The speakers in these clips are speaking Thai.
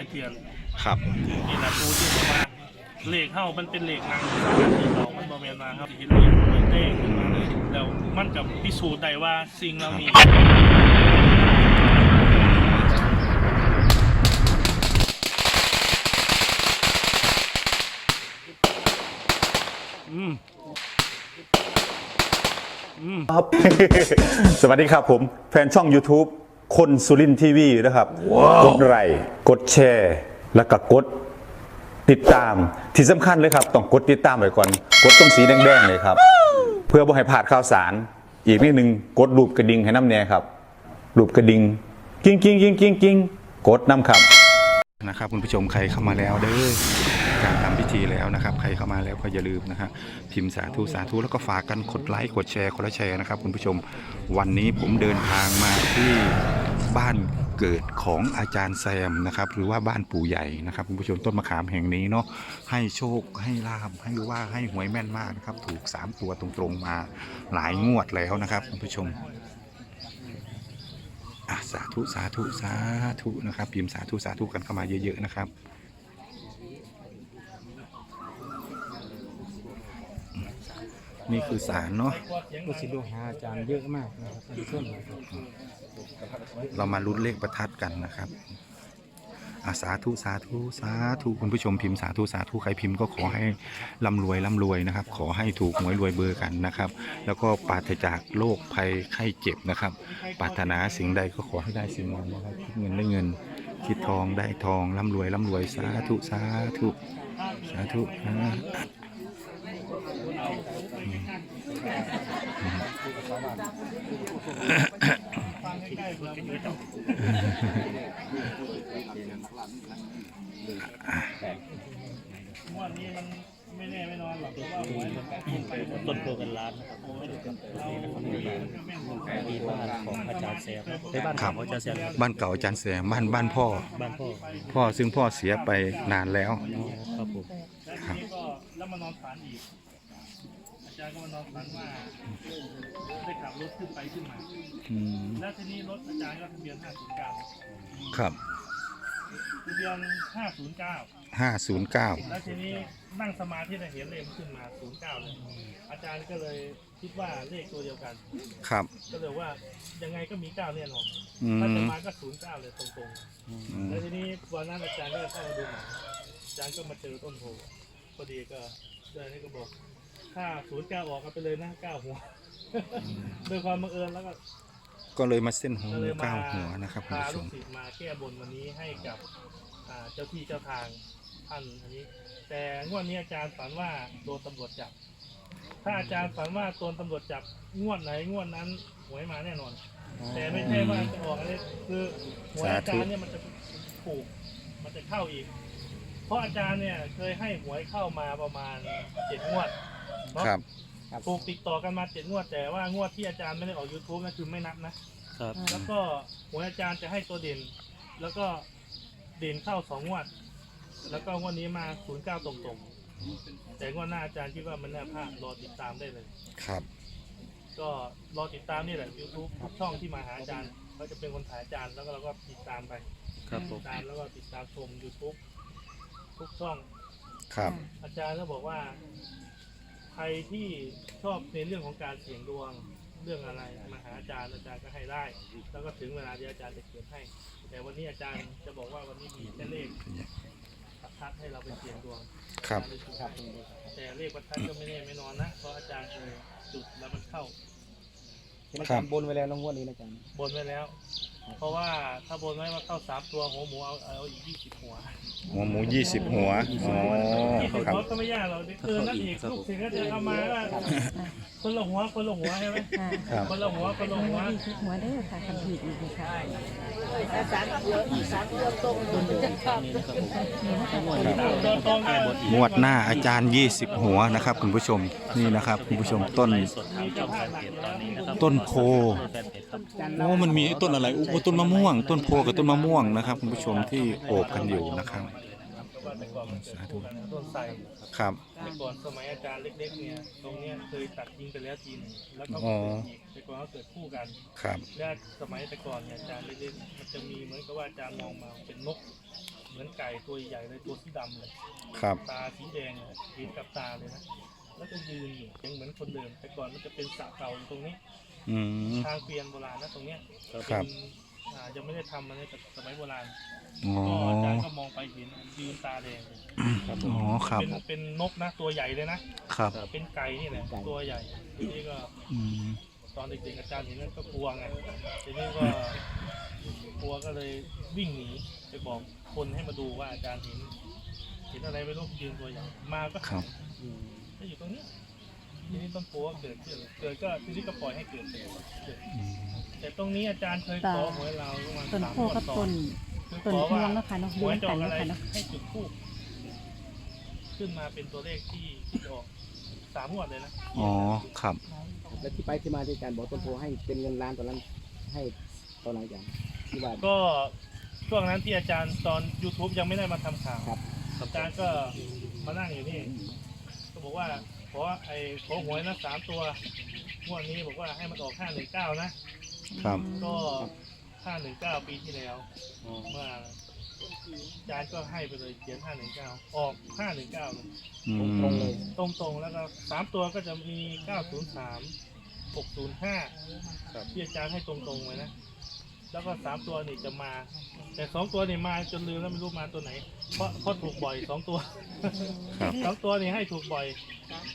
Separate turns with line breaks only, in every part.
ายเทียน
ครับ
นี่แหละปูที่บอกว่าเลขเข้ามันเป็นเลขนางสถานที่เรามันบอมเมนมาครับเห็นเลขเลยเต้งขึ้นมาเลยแล้วมันกับพิสูจน์ได้ว่าสิ่งเรามีอืมอืม
ครับสวัสดีครับผม แฟนช่อง YouTube คนสุรินทีวีนะครับ กดไลค์กดแชร์ แล้วก็กดติดตามที่สำคัญเลยครับ ต้องกดติดตามไว้ก่อน กดตรงสีแดงๆเลยครับ เพื่อบ่ให้พลาดข่าวสาร อีกนิดนึงกดรูปกระดิ่งให้น้ำแน่ครับรูปกระดิ่งกิ้งกิ้งกิ้งกิ้งกิ้งกดน้ำครับนะครับคุณผู้ชมใครเข้ามาแล้วเด้อ การทำพิธีแล้วนะครับ ใครเข้ามาแล้วก็อย่าลืมนะครับพิมพ์สาธุสาธุแล้วก็ฝากกันกดไลค์กดแชร์คนละแชร์นะครับ คุณผู้ชมวันนี้ผมเดินทางมาที่บ้านเกิดของอาจารย์แซมนะครับ หรือว่าบ้านปู่ใหญ่นะครับคุณผู้ชมต้นมะขามแห่งนี้เนาะให้โชคให้ลาบให้ว่าให้หวยแม่นมากนะครับ ถูก 3 ตัวตรงๆมาหลายงวดแล้วนะครับคุณผู้ชมอะสาธุสาธุสาธุนะครับพิมพ์สาธุสาธุกันเข้ามาเยอะๆนะครับ นี่คือสารเนาะ
ลูกศิษย์ลูกหาอาจารย์เยอะมากนะครับท่านผู้ชมนะครับ
เรามาลุ้นเลขประทัดกันนะครับอาสาธุสาธุสาธุคุณผู้ชมพิมพ์สาธุสาธุใครพิมพ์ก็ขอให้ร่ำรวยร่ำรวยนะครับ ขอให้ถูกหวยรวยเบอร์กันนะครับ แล้วก็ปราศจากโรคภัยไข้เจ็บนะครับปรารถนาสิ่งใดก็ขอให้ได้สิ่งนั้นนะครับคิดเงินได้เงินคิดทองได้ทองร่ำรวยร่ำรวยสาธุสาธุสาธุอ่า
ง วดนี้มันไม่แน่ไม่นอนหรอกเพราะว่าหวยมันก็ขึ้นไปบน
ต้นโพกันล้านนะครับ
เราแม่นของ
ที่บ้านของอาจารย์แซมในบ้าน
ครับ
ของอาจารย์แซม
บ้านเก่าอาจารย์แสงบ้านบ้านพ่อ
บ้านพ่อ
พ่อซึ่งพ่อเสียไปนานแล้ว
อ๋อครับผม
แล้วทีนี้ก็แล้วมานอนฝันอีก อาจารย์ก็มานอนฝันว่าได้ขับรถขึ้นไปขึ้นมา
อืม
แล้วทีนี้รถอาจารย์ก็ทะเบียน509
ครับ
ทะเบียน 509
ห้าศูนย์เก้า
แล้วทีนี้นั่งสมาธิเนี่ยเห็นเลขมันขึ้นมา 09 เลย อาจารย์ก็เลยคิดว่าเลขตัวเดียวกัน
ครับ
ก็เลยว่ายังไงก็มี 9 แน่นอน
อื
ถ้าจะ
ม
มาก็ 09 เลยตรง
อื
ๆ
ม
แล้วทีนี้วันนั้นอาจารย์ก็เข้ามาดูหนังอาจารย์ก็มาเจอต้นโพพอดีก็อาจารย์นี่ก็บอก ถ้า09ออกกันไปเลยนะ9หัวโดยความบังเอิญแล้วก็
ก็เลยมาเส้นหัว
ก็
ห
เล
มู
ยมา
เก้าหัวนะครับคุณ
พา
ผู้ช
ลูก
ม
ศิษย์มาแก้บนวันนี้ให้กับอ่าเจ้าที่เจ้าทางท่านอันนี้ แต่งวดนี้อาจารย์ฝันว่าโดนตำรวจจับ ถ้าอาจารย์ฝันว่าโดนตำรวจจับงวดไหนงวดนั้นหวยมาแน่นอน แต่ไม่ใช่ว่าจะออกอะไรคือหวยอาจารย์เนี่ยมันจะถูกมันจะเข้าอีก เพราะอาจารย์เนี่ยเคยให้หวยเข้ามาประมาณเจ็ดงวด เนาะ
ครับ
ถูกติดต่อกันมาเจ็ดงวดแต่ว่างวดที่อาจารย์ไม่ได้ออก YouTube นั่นคือไม่นับนะ
ครับ
แล้วก็หวยอาจารย์จะให้ตัวเด่น แล้วก็เด่นเข้าสองงวด แล้วก็งวดนี้มาศูนย์เก้าตรงๆ แต่งวดหน้าอาจารย์คิดว่ามันน่าพลาดรอติดตามได้เลย
ครับ
ก็รอติดตามนี่แหละ YouTube ทุกช่องที่มาหาอาจารย์เขาจะเป็นคนถ่ายอาจารย์แล้วก็เราก็ติดตามไป
ครับผม
ติดตามแล้วก็ติดตามชม YouTube ทุกช่อง
ครับ
อาจารย์ก็บอกว่า ใครที่ชอบในเรื่องของการเสี่ยงดวงเรื่องอะไรมาหาอาจารย์อาจารย์ก็ให้ได้ แล้วก็ถึงเวลาที่อาจารย์จะเขียนให้ แต่วันนี้อาจารย์จะบอกว่าวันนี้มีแค่เลขประทัดให้เราไปเสี่ยงดวง
ครับ
แต่เลขประทัดก็ไม่แน่ไม่นอนนะเพราะอาจารย์เคยจุดแล้วมันเข้า
เห็นอาจารย์บนไว้แล้วน้องงวดนี้นะอาจารย์
บนไว้แล้ว เพราะว่าถ้าบนไว้ว่าเข้าสามตัวหัวหมูเอาเอาอีกยี่สิบหัว
หัวหมูยี่สิบหัวอ๋อ
ยี่สิบ
ครับ
หัวก็ไม่ยากหรอกเออนั่นอีกลูกศิษย์ก็จะเอามาว่าคนละหัวคนละหัวใช่ไหม
ครับ
คนละหัวคนละหัว
ที่หัวเด้อค่ะคำผิดอีกนะคะ
ตรงตรงกัน
งวดหน้าอาจารย์ 20 หัวนะครับ คุณผู้ชมนี่นะครับ คุณผู้ชมต้น
สดทางช่องแฟนเพจตอนนี้นะครับ
ต้นโพ
แฟนเพจครับ
โอ้มันมีต้นอะไรอุต้นมะม่วง ต้นโพกับต้นมะม่วงนะครับคุณผู้ชมที่โอบกันอยู่นะครับ
แต่ก่อนมันเกิดคู่กันต้นไทร
ครับ
แต่ก่อนสมัยอาจารย์เล็กๆเนี่ยตรงเนี้ยเคยตัดทิ้งไปแล้วทีหนึงแล้วก็
อ๋อ
เกิดอีกแต่ก่อนเขาเกิดคู่กัน
ครับ
และสมัยแต่ก่อนเนี่ยอาจารย์เล็กๆมันจะมีเหมือนกับว่าอาจารย์มองมาเป็นนกเหมือนไก่ตัวใหญ่เลยตัวสีดำเลย
ครับ
ตาสีแดงเลยเห็นกับตาเลยนะแล้วก็ยืนอยู่ยังเหมือนคนเดิมแต่ก่อนมันจะเป็นสระเก่าอยู่ตรงนี้
อืม
ทางเกวียนโบราณนะตรงเนี้ย
ครับ
เป็น อ่ายังไม่ได้ทำมันในสมัยโบราณ
อ๋อ
ก็อาจารย์ก็มองไปเห็นยืนตาแดงเลย
อ๋อครับ
เป็นเป็นนกนะตัวใหญ่เลยนะ
ครับ
เป็นไก่นี่แหละตัวใหญ่ทีนี้ก็
อืม
ตอนเด็กๆอาจารย์เห็นแล้วก็กลัวไงทีนี้ก็กลัวก็เลยวิ่งหนีไปบอกคนให้มาดูว่าอาจารย์เห็นเห็นอะไรไม่รู้ยืนตัวใหญ่มาก็
ครับ
ก็อยู่ตรงเนี้ย ทีนี้ต้นโพก็เกิดขึ้นเกิดก็ทีนี้ก็ปล่อยให้เกิดเลยเกิดแต่ตรงนี้อาจารย์เคยขอหวยเราประมาณ
ต้น
สาม
โพ
งวด
กับ
ซ้อ
ต้
น
น
คือ
ต้น
ขอ
พว
ว่าง
เนาะค่ะเนาะ
ห
เลี้
วย
ยง
จะอ
กั
อนก
เนาะ
อะไร
ค่ะเนาะ
ให้จุดทูบขึ้นมาเป็นตัวเลขที่ที่จะออกสามงวดเลยนะ
อ๋อ ครับ
แล้วที่ไปที่มาที่อาจารย์บอกต้นโพให้เป็นเงินล้านตอนนั้นให้ตอนไหนอาจารย์ที่ว่า
ก็ช่วงนั้นที่อาจารย์ตอน YouTube ยังไม่ได้มาทำข่าว
ครับ
อาจารย์ก็มานั่งอยู่นี่ก็บอกว่า ขอไอ้ขอหวยนะสามตัวงวดนี้บอกว่าให้มันออกห้าหนึ่งเก้านะ
ครับ
ก็ห้าหนึ่งเก้าปีที่แล้วเมื่ออาจารย์ก็ให้ไปเลยเขียนห้าหนึ่งเก้าออกห้าหนึ่งเก้าเลย
อื
ตรง
ม
เลย
ตรงๆแล้วก็สามตัวก็จะมีเก้าศูนย์สามหกศูนย์ห้าที่อาจารย์ให้ตรงๆไว้นะ แล้วก็สามตัวนี่จะมา แต่สองตัวนี่มาจนลืมแล้วไม่รู้มาตัวไหน เพราะเพราะถูกบ่อยสองตัว
ครับ
สองตัวนี่ให้ถูกบ่อย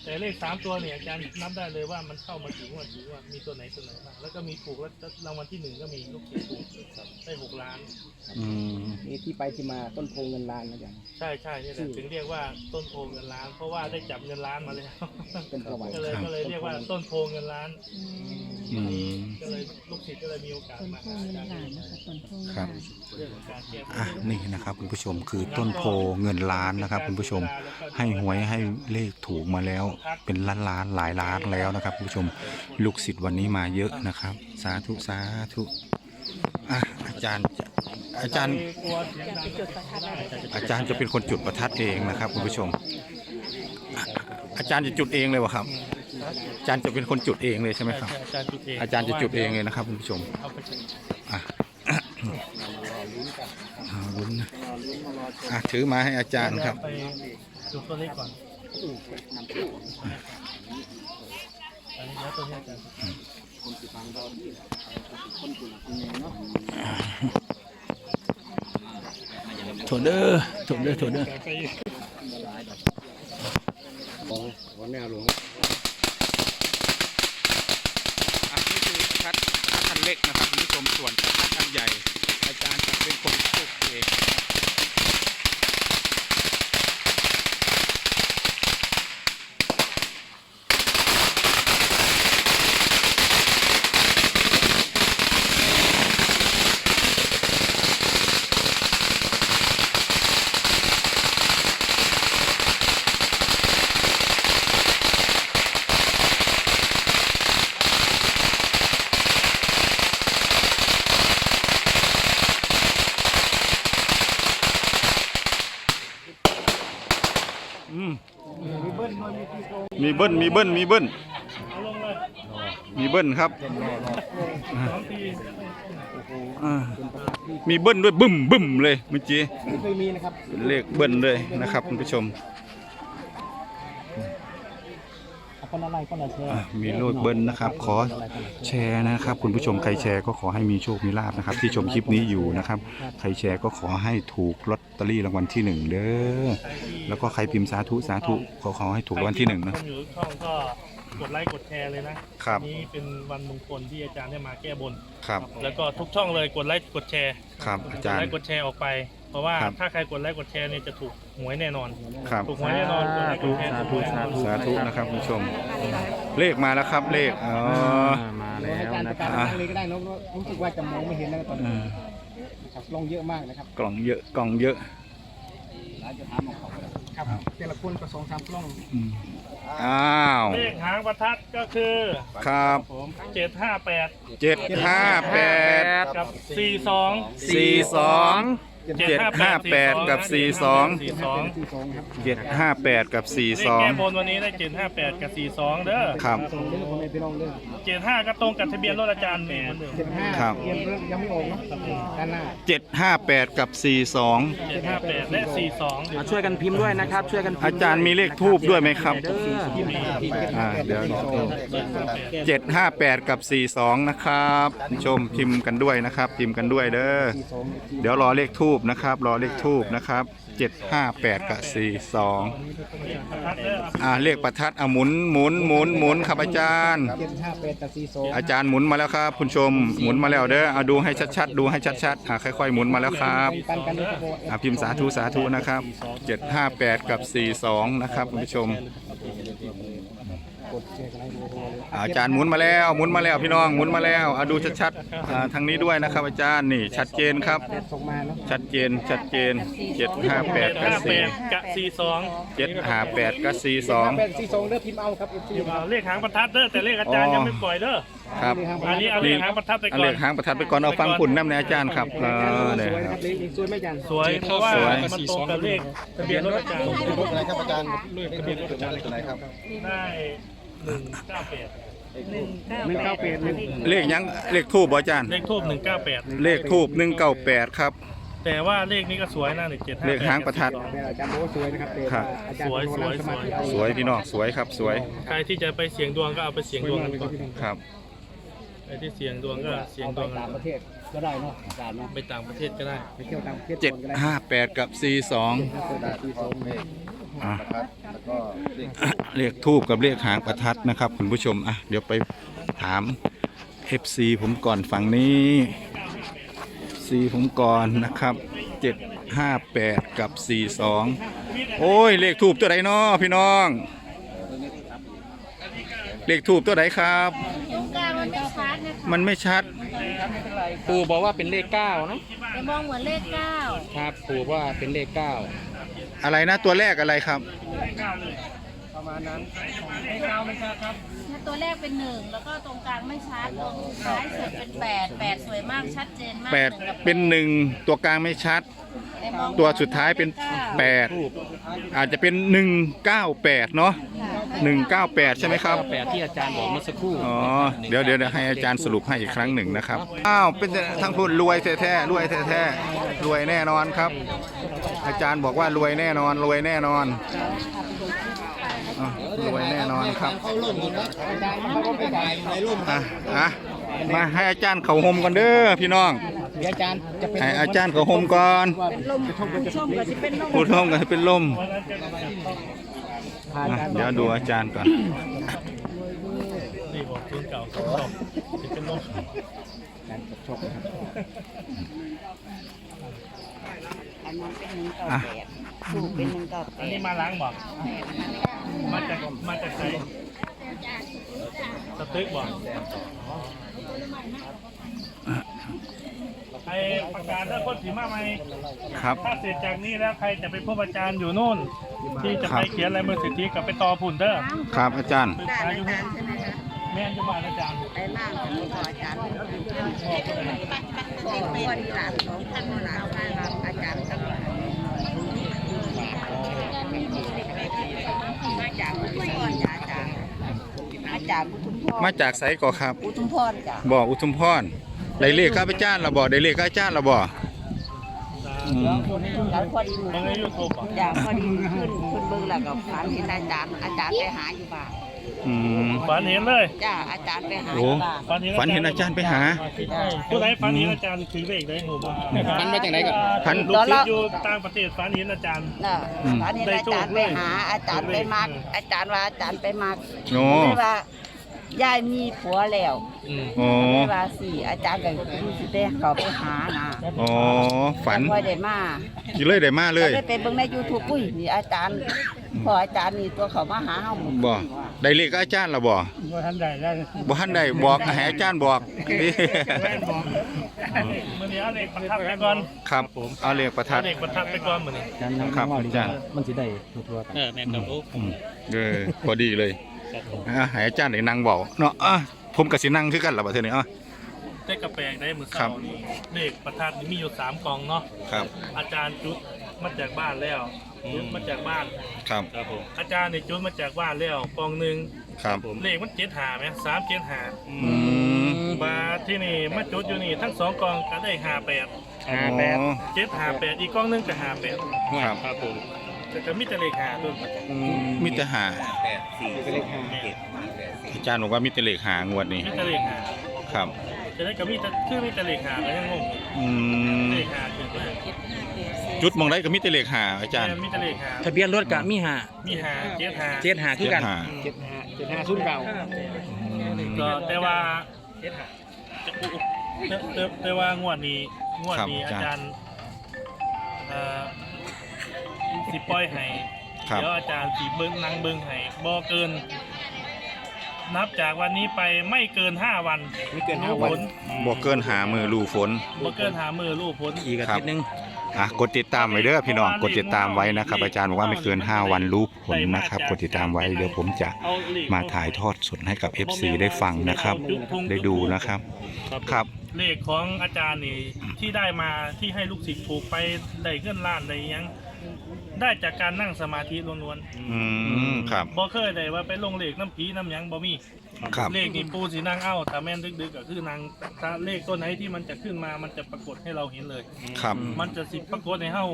แต่เลขสามตัวเนี่ยอาจารย์นับได้เลยว่ามันเข้ามากี่งวดกี่งวดมีตัวไหนตัวไหนบ้างแล้วก็มีถูกแล้วรางวัลที่หนึ่งก็มีลูกศิษย์ถูกได้หกล้าน
อืม
นี่ที่ไปที่มาต้นโพเงินล้านนะอาจารย์
ใช่ใช่นี่แหละถึงเรียกว่าต้นโพเงินล้าน เพราะว่าได้จับเงินล้านมาแล้ว
เป็นประวัติ
ก็เลยก็เลยเรียกว่าต้นโพเงินล้าน
อืม
ก็เลยลูกศิษย์ก็เลยมีโอกาส
ต้น
มา
โพ
หาอา
เงิน
จารย์
ล้านนะคะต้นโพเงิน
ครั
ล้า
บ
น
เรื่องของการแก้บน
อะนี่นะครับคุณผู้ชมคือต้นโพเงินล้านนะครับ คุณผู้ชมให้หวยให้เลขถูกมาแล้ว เป็นล้านล้านหลายล้านแล้วนะครับคุณผู้ชมลูกศิษย์วันนี้มาเยอะนะครับ สาธุสาธุอะอาจารย์อาจารย์
อา
จารย์จะเป็นคนจุดประทัดเองนะครับคุณผู้ชม อาจารย์จะจุดเองเลยวะครับ อาจารย์จะเป็นคนจุดเองเลยใช่ไหมครับ
อาจารย์จะ
จุดเองเลยนะครับคุณผู้ชม
เอาไปเช็ค
อะเอาลุ้นนะ อะถือมาให้อาจารย์ครับ
ไปดูตัวเลขก่อนอันนี้แล้วตัวนี้อาจารย์
โถเด้อโถเด้อโถเด้อ
ของของแม่หลวง
อะนี่คือประทัดประทัดอันเล็กนะครับคุณผู้ชมส่วนประทัดอันใหญ่ อาจารย์จะเป็นคนจุดเอง อืม
มีเบิ้ลด้วยมีที่โกง
มีเบิ้ลมีเบิ้ลมีเบิ้ล
เอาลงเลย
มีเบิ้ลครับ
สองที
อ่ามีเบิ้ลด้วยบึ้มบึ้มเลยเมื่อกี้
ไม่เคยมีนะครับ
เป็นเลขเบิ้ลเลยนะครับคุณผู้ชม
คนอะไรคนละแชร์
อะมีโลดเบิ้ลนะครับ ขอแชร์นะครับ คุณผู้ชมใครแชร์ก็ขอให้มีโชคมีลาบนะครับ ที่ชมคลิปนี้อยู่นะครับ ใครแชร์ก็ขอให้ถูกลอตเตอรี่รางวัลที่หนึ่งเด้อแล้วก็ใครพิมพ์สาธุสาธุขอขอให้ถูกรางวัลที่หนึ่งนะ
ใครที่ชมอยู่ช่องก็กดไลค์กดแชร์เลยนะครับ นี้เป็นวันมงคลที่อาจารย์ได้มาแก้บน
ครับ
แล้วก็ทุกช่องเลยกดไลค์กดแชร์
ครับอากจาร
ดไล
ย์
ค์กดแชร์ออกไปเพ ราะว่า
ครับ
ถ้าใครกดไลค์กดแชร์เนี่ยจะถูกหวยแน่นอน
ครับ
ถูกหวยแน่นอนกดไลค์กดแชร์ถูกหวยแน่นอน
สาธุนะครับคุณผู้ชม เลขมาแล้วครับเลขอ๋อ
มาแล้วนะครับอาจารย์ประกาศทางเลยก็ได้เนอะรู้สึกว่าจะมองไม่เห็นนะครับตอน
เอ
นี้
อ
ครับลงเยอะมากนะครับ
กล่องเยอะกล่องเยอะ
ร้านจะถามของเขาครับแต่ละคนก็สองสามกล้อง
อืมอ้าว
เลขหางประทัดก็คือ
ครับ
เจ็ดห้าแปด
เจ็ดห้าแปด
กับสี่สอง
สี่สอง เจ็ดห้าแปดกับสี่สอง
สี่สอง
ที่สองครับ
เจ็ดห้าแปดกับสี่
เล
ส
ข
อง
แก้บนวันนี้ได้เจ็ดห้าแปดกับสี่สองเด้อ
ครับ
สองเด้อพ่อแม่พี่น้องเด้อ
เจ็ดห้าก็ตรงกับทะเบียนรถอาจารย์นี่เหมือนเดิม
เจ็ดห้า
ครับ
เตรียมเรื่องยังไม่ออกเนาะด้านหน้า
เจ็ดห้าแปดกับสี่สอง
เจ็ดห้าแปดและสี่สอง
อะช่วยกันพิมพ์ด้วยนะครับ ช่วยกันพิมพ์
อาจารย์มีเลขทูบด้วยไหมครับ
เด้อพิมพ์พิมพ์
อ่าเดี๋ยว
สี่สอง
เจ็ดห้าแปดกับสี่สองนะครับ ชมพิมพ์กันด้วยนะครับ พิมพ์กันด้วยเด้อ
สี่สอง
เดี๋ยวรอเลขทูบนะครับรอเลขทูบนะครับเจ็ดห้าแปดกับสี่สอง
ทัดเด้อ
อ่าเลขประทัดอะหมุนหมุนหมุนหมุนครับอาจารย์
เจ็ดห้าแปดกับสี่สอง
อาจารย์หมุนมาแล้วครับคุณชมหมุนมาแล้วเด้อเอาดูให้ชัดๆ ดูให้ชัดๆอ่าค่อยๆหมุนมาแล้วครับ
ปันกันด้วยครับพ่อ
อ่าพิมพ์สาธุสาธุนะครับ758กับ42นะครับคุณผู้ชม
กดแชร์กันให้ดูเลย
อ่าอาจารย์หมุนมาแล้วหมุนมาแล้วพี่น้องหมุนมาแล้วเอาดูชัดๆอ่าทางนี้ด้วยนะครับ อาจารย์นี่ชัดเจนครับ
แปดส่งมาเนาะ
ชัดเจนชัดเจน
เจ็ด
758
ห้า
กับ
แปดกับสี่สอง
4 758กับ
แปดสี่สองเด้อพิมพ์เอาครับเอฟซี
เลขหางประทัดเด้อแต่เลขอาจารย์ยังไม่ปล่อยเด้อ
42ครับ
อันนี้เอาเลขหางประทัดไป
อั
ก่
น
อน
เลขหางประทัดไปก่อนเอาฟังผุนน้ำในอาจารย์ครับเออ
ส
เนี่ย
วยนะครับเลขสวยไหมอาจารย์
สวยเพราะว่า
สวย
มันตรงกับเลขทะเบียนรถอาจารย์
รถอะไรครับอาจารย์เลขทะเบียนรถอาจารย์เลขอะไรครับ
ได้หนึ่งเก้าแปด
หนึ่งเก้าแปดหนึ่ง
เลขยังเลขทูบบ่อาจารย์
เลขทูบหนึ่งเก้าแปด
เลขทูบ198 ครับ
แต่ว่าเลขนี้ก็สวยนะหนึ่งเจ็ดห้า
เลขหางประทัด
แต่อาจารย์บอกว่าสวยนะครับแต่
ครับ
อาจารย์
สวย
ต้องนั่งสมาธิเอา
สวยพี่น้องสวยครับสวย
ใครที่จะไปเสี่ยงดวงก็เอาไปเสี่ยงดวงกันก่อน
ครับ
ใครที่เสี่ยงดวงก็เสี่ยง
เอา
ด
ไป
วงกัน
ต่าง
ก่
ป
อน
ระเทศก็ได้เนาะอาจารย์เนาะ
ไปต่างประเทศก็ได้
ไปเที่ยวต่างประเทศ
เจ็ด
ก่อนก็ได้
ห้าแปดกับสี่สอง
เปิดที่สองเลข
อะ
นะครับแล้วก็เลข
เลขทูบกับเลขหางประทัดนะครับคุณผู้ชมอะเดี๋ยวไปถาม FC ผมก่อนฝั่งนี้ C ผมก่อนนะครับเจ็ดห้าแปดกับสี่สองโอ้ย เลขทูบตัวไหนเนาะพี่น้อง เลขทูบตัวไหนครับ
ตรงกลางมันไม่ชัดนะคะ
มันไม่ชัด
ปู่บอกว่าเป็นเลขเก้าเนาะ
แต่มองเหมือนเลขเก้า
ครับปู่ว่าเป็นเลขเก้า
อะไรนะตัวแรกอะไรครับ
ประมาณนั้น
ถ้าตัวแรกเป็นหนึ่งแล้วก็ตรงกลางไม่ชัดตรงท้ายสุดเป็นแปดแปดสวยมากชัดเจนมาก
แปด
หงกับ
เป็นหนึ่งตัวกลางไม่ชัด
แต่มอง
ตัวสุดท้ายเป็น
แปด
8อาจจะเป็น 198 เนาะ198 ใช่ไหมครับ
แปดที่อาจารย์บอกเมื่อสักครู่
อ๋อ เดี๋ยวเดี๋ยวเดี๋ยวให้อาจารย์สรุปให้อีกครั้งหนึ่งนะครับ อ้าว เป็นทั้งพูดรวยแท้ๆรวยแท้ๆรวยแน่นอนครับ อาจารย์บอกว่ารวยแน่นอน รวยแน่นอนอะรวยแน่นอนครับอะอะมาให้อาจารย์เขาห่มก่อนเด้อพี่น้อง
เดี๋ยวอาจารย์จะเป็น
ให้อาจารย์เขาห่มก่อน
ชมก็จะเป็นลม
พูดห่มกันเป็นลม
ผ่าน
อะ
การ
เดี๋ยวดูอาจารย์ก่อน
นี่บอกศูนย์เก่าสองรอบจะเป็นลม
การกดชกนะครับ
อันนั้นเป็นหนึ่งเก้า
อะ
แปดถูกเป็นหนึ่งเก้าแป
อัน
ด
นี้มาล้างบอกมาจากมาจากไหนสตึกบอก ไอประกาศถ้าคนถีมาไหม
ครับ
ถ้าเสร็จจากนี้แล้วใครจะไปพบอาจารย์อยู่นู่น ที่จะ
ครั
ไป
บ
เขียนลายมือสิทธิกับไปต่อผุนเด้อ
ครับอาจารย์
ปรึกษาอยู่นู่นแม่นจะมาอาจารย์
ไปล่างของพ่ออาจารย์พ่อพ่อดีหลานของท่านหลานท่านอาจารย์ทั้งหลายมาจากอุทุมพรจ้ะอาจารย์อาจารย์อุทุมพร
มาจากไสก่อครับ
อุทุมพรจ้ะ
บ่ออุทุมพร ได้เลขครับอาจารย์เราบ่ได้เลขครับอาจารย์เราบ่อืม
แล้วพอดี
มันในยูทูบอะ
อย่างพอดีขึ้นขึ้นเบิ่งแล้วก็ฝันเห็นอาจารย์อาจารย์ไปหาอยู่บ้าน
อืม
ฝันเห็นเลย
จ้าอาจารย์ไปหาอ
โอ้
ยู่บ้าน
ฝันเห็น
ฝันเห็นอาจารย์ไปหา
ผู้ใดฝันเห็นอาจารย์ถือเลขได้หนูบ้าง
ฝันมาจากไหนก่อน
ฝัน
ลูกศิษย์อยู่ต่างประเทศฝันเห็นอาจารย์
น่ะ
อืม
ฝันเห็นอาจารย์ไปหาอาจารย์ไปมักอาจารย์ว่าอาจารย์ไปมัก
โอ้
ไม่ว่า ยายมีผัวแล้ว
อืม
โอ้
ไม่ว่าสิอาจารย์ก็คือสิไปเขาไปหานะ
โอ้ฝัน
พอได้มา
กิเลยได้มาเลย
ก็ได้ไปเบิ่งใน YouTube อุ้ยนี่อาจารย์พออาจารย์นี่ตัวเขามาหาเฮาหมด
บ่ ได้เลขกับอาจารย์เราบ่
ว่าท่านใดได้
บ่ทันได้บอกให้อาจารย์บอกนี่
แม่นบอกมือนี้เอาเลขประทับไปก่อน
ครับผมเอาเลขประทั
เอา
ด
เลขประทับไปก่อนมือนี้
ครับอาจารย์
มันสิได้ทั่วๆกัน
เออแม่นครับโอ้
อืมเออ พอดีเลย อะให้อาจารย์ได้นั่งเว้าเนาะอะผมก็สินั่งคือกันล่ะบัดเทื่อนี้อะ
ได้กระแปลงได้มือ
ครั
เสา
บ
นี่เลขประทัดนี่มีอยู่สามกล่องเนาะ
ครับ
อาจารย์จุดมาจากบ้านแล้วจุดมาจากบ้าน
ครับ
ครับผม
อาจารย์เนี่ยจุดมาจากบ้านแล้วกล่องหนึ่ง
ครับ
เลขมันเจ็ดหาไหมสามเจ็ดหา
อืม
มาที่นี่มาจุดอยู่นี่ทั้งสองกล่องก็ได้หาแปด
ห้าแปด
เจ็ดหาแปดอีกกล่องหนึงก็หาแปด
ครับ
ครับผม
แต่ก็มีแต่เลขหาตัว
มิตรหา
เป็นเลขห้า
อาจารย์บอกว่ามิตรเลขหางวดนี้
มีแต่เลขหา
ครับ
จะได้ก็มีแต่คือมีแต่เลขหาก็ยังงงอยู่
อืม
เลขหาคือว่า
จุดมองได้ก็มิตรเลขหาอาจารย์
มีแต่เลขหา
ทะเบียนรถกับมีหา
มีหาเจ็ดหา
เจ็ดหาคือกัน
เจ็ดหา
เจ็ดห้าเจ็ดห้าศูนย์เก้า
ก็แต่ว่าแต่แต่แต่ว่างวดนี้งวดนี้
ครับ
อา
อาจารย์
จารย์เอ่อ สิปล่อยให้
ครับ
เดี๋ยวอาจารย์สีเบิ้งนางเบิ้งให้บ่เกิน นับจากวันนี้ไปไม่เกินห้าวัน
ไม่เกินห้า
รู้
วั
ผ
น
ล
บอกเกินหามือรูฝน
บ่เกินหามือรู้ผล
อีกอาทิตย์หนึง
อะกดติดตามไว้เด้อพี่น้องกดติดตามไว้นะครับ อาจารย์บอกว่าไม่เกิน 5 วันรู้ผลนะครับ กดติดตามไว้เดี๋ยวผมจะ
เอาเลข
มาถ่ายทอดสดให้กับ FC ได้ฟังนะครับ ได้ดูนะครับ ครับ
เลขของอาจารย์นี่ที่ได้มาที่ให้ลูกศิษย์ผูกไปได้เงินล้านได้หยัง ได้จากการนั่งสมาธิล้วน
อืมครับ
ๆบ่เคยได้ว่าไปลงเลขน้ำผีน้ำหยังบ่มี
ครับ
เลขนี่ปูสีนั่งเอ้าถ้าแม่นดึกๆก็คือนางถ้าเลขตัวไหนที่มันจะขึ้นมามันจะปรากฏให้เราเห็นเลย
ครับ
มันจะสิปรากฏให้เฮา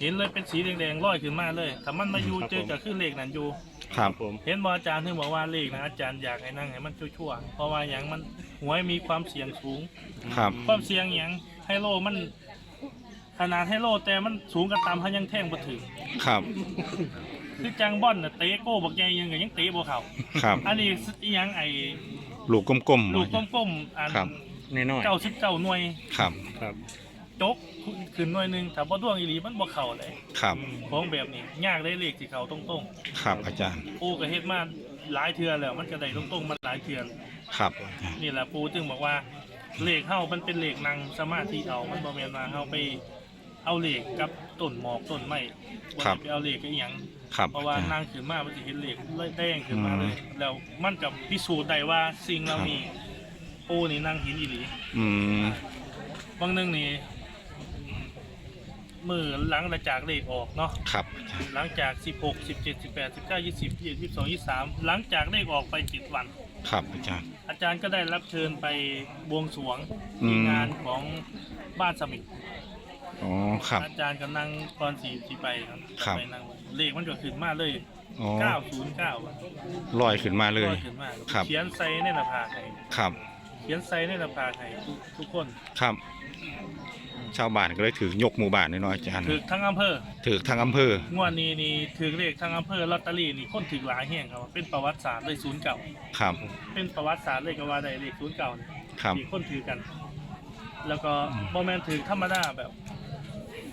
เห็นเลยเป็นสีแดงๆลอยขึ้นมาเลยถ้ามันมาอยู่เจอก็คือเลขนั้นอยู่
ครับ
ผม
เห็นบออาจารย์ที่บอกว่าเลขนะอาจารย์อยากให้นั่งให้มันชั่วๆเพราะว่าอย่างมันหวยมีความเสี่ยงสูง
ครับ
ความเสี่ยงอย่างไฮโลมัน ขนาดไฮโลแต่มันสูงกระตามเขายังแท่งบ่ถึง
ครับ
คือจังบอนน่ะเตะโก้บอกใหญ่ยังก็ยังเตะบ่เข้า
ครับ
อันนี้อีหยังไอ้
ลูกกลมๆ
ลูกก้มๆอัน
ครับ
แน่นอน
เก้าสิบเก้าหน่วย
ครับ
ครับ
จกขึ้นหน่วยหนึงถ้าบ่ดวงอีหลีมันบ่เข้าเลย
ครับ
ของแบบนี้ยากได้เลขที่เข้าตรง
ครับอาจารย์
ๆปูก็เฮ็ดมาหลายเทื่อแล้วมันก็ได้ตรงๆมาหลายเทื่อ
ครับ
นี่แหละปูจึงบอกว่าเลขเฮามันเป็นเลขนางสมาธิเอา มันบ่แม่นว่าเฮาไป เอาเลขกับต้นหมอกต้นไม้บ่ได้ไปเอาเลขกับอีหยัง
ครับ
เพราะว่า
อาจารย์
นางขึ้นมามันสิเห็นเลขแดงขึ้นมาเลย
อืม
แล้วมันกับพิสูจน์ได้ว่าสิ่งเหล่า
ครับ
นี้ปูนี่นางเห็นอีหลี
อืม
บางหนึงนี่มือหลังจากเลขออกเนาะ
ครับ
หลังจาก 16 17 18 19 20 21 22 23 หลังจากเลขออกไป7วัน
ครับอาจารย์
อาจารย์ก็ได้รับเชิญไปบวงสรวง
อืม
ที่งานของบ้านสมิท
อ๋อครับ
อาจารย์ก็นั่งตอนสี่สี่ไปครับ
ครับ
ไปนั่งเลขมันก็ขึ้นมาเลย
อ๋อ
909
ลอยขึ้นมาเลย
ก็ขึ้นมา
ครับ
เขียนใส่ในหน้าผากให้
ครับ
เขียนใส่ในหน้าผากให้ทุกทุกคน
ครับ ชาวบ้านก็เลยถือยกหมู่บ้านน้อยๆอาจารย์
ถือทั้งอำเภอ
ถือทางอำเภอ
งวดนี้นี่ถือเลขทั้งอำเภอลอตเตอรี่นี่คนถือหลายแห่งครับเป็นประวัติศาสตร์เลยศูนย์เก่า
ครับ
เป็นประวัติศาสตร์เลยก็ว่าได้เลขศูนย์เก่านี่
ครับ
ที่คนถือกัน แล้วก็โมเมนถือธรรมดาแบบ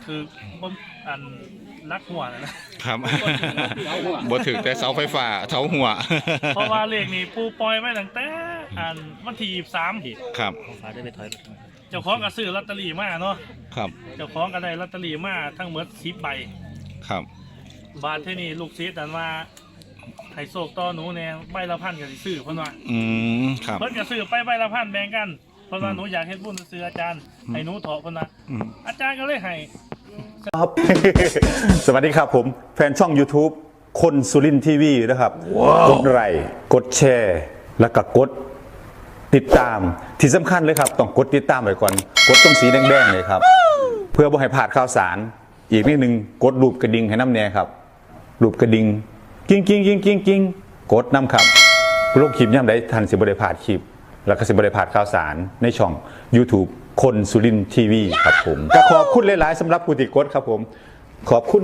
คือบ่อันรักหัวนะนะ
ครับ
เอาหัว
บ่ถือแต่เสาไฟฟ้าเสาหัว
เพราะว่าเลขนี้ปูปล่อยไว้ตั้งแต่อันวันที่สาม
ครับ
ฟ้าได้ไปถอย
เจ้าของก็ซื้อลอตเตอรี่มาเนาะ
ครับ
เจ้าของก็ได้ลอตเตอรี่มาทั้งหมดสิบใบ
ครับ
บาทที่นี่ลูกศิษย์อันว่าให้โศกต่อหนูแน่ใบละพันก็สิซื้อเพิ่นว่า
อืม ครับ
เพิ่นก็ซื้อไปใบละพันแบ่งกันเพิ่นว่าหนูอยากเฮ็ดบุญซื้ออาจารย์ให้หนูเถาะเพิ่นว่า
อืม
อาจารย์ก็เลยให้
ครับสวัสดีครับผมแฟนช่อง YouTube คนสุรินทีวีนะครับ กดไลค์กดแชร์ แล้วก็กดติดตามที่สำคัญเลยครับ ต้องกดติดตามไว้ก่อน กดตรงสีแดงๆเลยครับ เพื่อบ่ให้พลาดข่าวสาร อีกนิดนึงกดรูปกระดิ่งให้น้ำแน่ครับรูปกระดิ่งกิ้งกิ้งกิ้งกิ้งกิ้งกดน้ำครับโลกคลิปย่ำได้ทันสิบได้พลาดคลิป แล้วก็สิบได้พลาดข่าวสารในช่อง YouTube คนสุรินทีวีครับผมก็ขอบคุณหลาย ๆสำหรับผู้ติดกดครับผม ขอบคุณ